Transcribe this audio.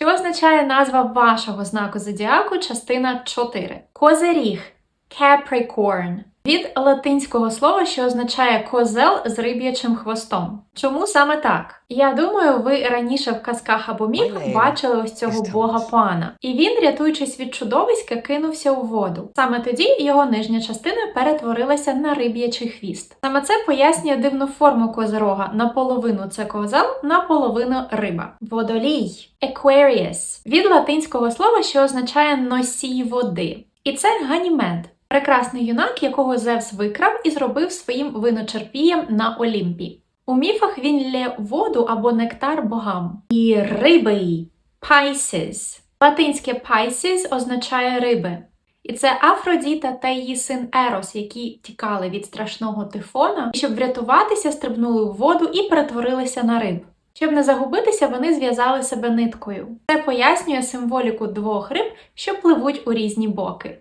Що означає назва вашого знаку зодіаку, частина 4? Козиріг Capricorn. Від латинського слова, що означає козел з риб'ячим хвостом. Чому саме так? Я думаю, ви раніше в казках або міфах бачили ось цього бога пана. І він, рятуючись від чудовиська, кинувся у воду. Саме тоді його нижня частина перетворилася на риб'ячий хвіст. Саме це пояснює дивну форму козирога. Наполовину це козел, наполовину риба. Водолій Aquarius від латинського слова, що означає носій води. І це Ганімед. Прекрасний юнак, якого Зевс викрав і зробив своїм виночерпієм на Олімпі. У міфах він лє воду або нектар богам. І риби Pisces. Латинське Pisces означає риби. І це Афродіта та її син Ерос, які тікали від страшного тифона, щоб врятуватися, стрибнули у воду і перетворилися на риб. Щоб не загубитися, вони зв'язали себе ниткою. Це пояснює символіку двох риб, що пливуть у різні боки.